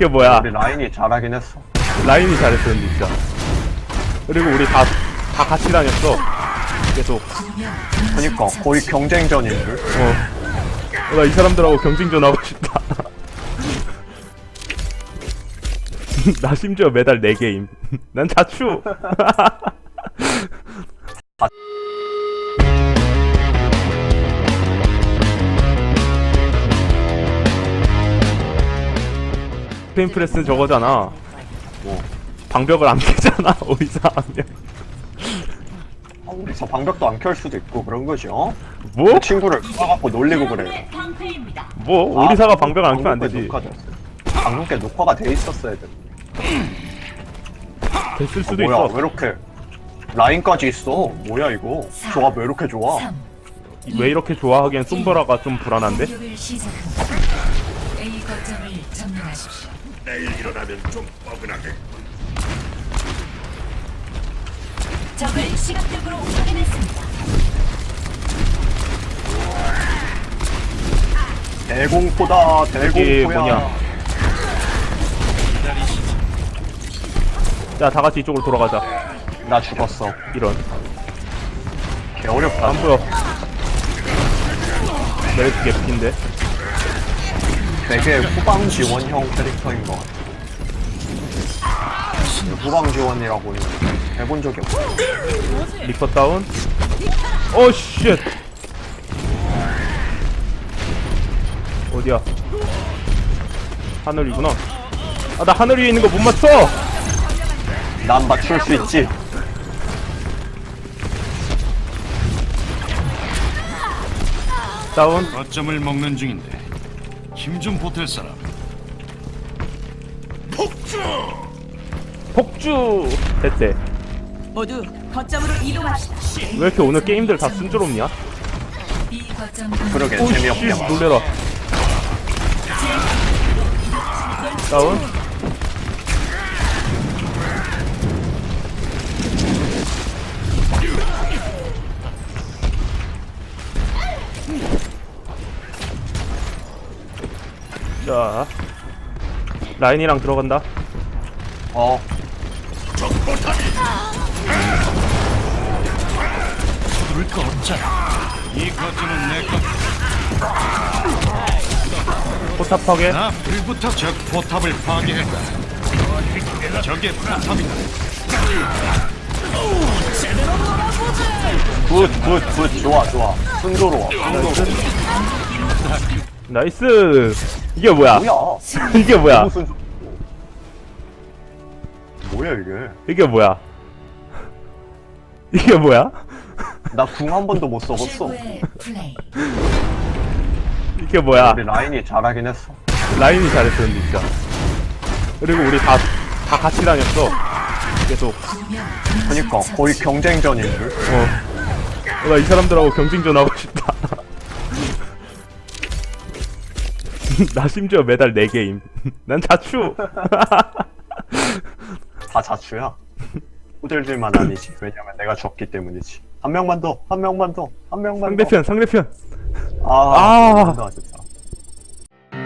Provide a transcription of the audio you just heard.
이게 뭐야? 우리 라인이 잘하긴 했어. 라인이 잘했어, 진짜. 그리고 우리 다, 다 같이 다녔어. 계속. 그니까 거의 경쟁전인 줄. 어. 나 이 사람들하고 경쟁전 하고 싶다. 나 심지어 매달 4게임. 난 자추. 스페인 프레스는 저거잖아. 뭐. 방벽을 안 깨잖아, 오이사 하면. 아, 우리서 방벽도 안 켤 수도 있고 그런. 어? 뭐? 내 친구를 까갖고 놀리고 그래. 뭐? 오리사가 방벽을 안 켜면 안 되지. 방금께 녹화가 돼 있었어야 돼. 됐을 아, 수도 뭐야 있어. 왜 이렇게 라인까지 있어? 뭐야 이거? 조합 왜 이렇게 좋아? 왜 이렇게 좋아하기엔 솜브라가 좀 불안한데? 공격을 시작합니다. A 거점을 점령하십시오. 적을 시각적으로 확인했습니다. 대공포다 대공포야. 뭐냐? 야, 다 같이 이쪽으로 돌아가자. 나 죽었어. 이런. 개 어렵다. 안 보여. 메리트 개피인데. 되게 후방 지원형 캐릭터인 것 같아. 후방 지원이라고 해본 적이 없어. 리퍼 다운. 오, 쉣! 어디야? 하늘이구나. 아, 나 하늘 위에 있는 거 못 맞춰! 난 맞출 수 있지. 다운. 거점을 먹는 중인데 힘 좀 보탤 사람 폭주! 됐대. 모두 거점으로 이동합시다. 왜 이렇게 오늘 게임들 다 순조롭냐? B 거점 그러게 오, 씨, 재미없게 말. 놀래라. 다운. 자, 라인이랑 들어간다. 어, 부를 거 없잖아 이 거점은 내거 포탑 파괴. 나 불부터 적 포탑을 파괴했다 적의 포탑이다 굿, 굿, 굿, 좋아, 좋아. 순조로워, 순조로워. 나이스. 이게 뭐야? 뭐야? 이게 뭐야? 무슨 뭐야 이게? 이게 뭐야? 이게 뭐야? 나 궁 한 번도 못 써봤어. 최고의 플레이. 이게 뭐야? 우리 라인이 잘하긴 했어. 라인이 잘했어, 진짜. 그리고 우리 다, 다 같이 다녔어. 계속. 그니까 거의 경쟁전인 줄. 어. 나이 사람들하고 경쟁전 하고 싶다. 나 심지어 매달 4게임. 난 자추. 다 자추야. 후들들만 아니지. 왜냐면 내가 졌기 때문이지. 한 명만 더, 한 명만 더, 한 명만 상대편, 상대편. 더. 아, 아. 더 하셨다.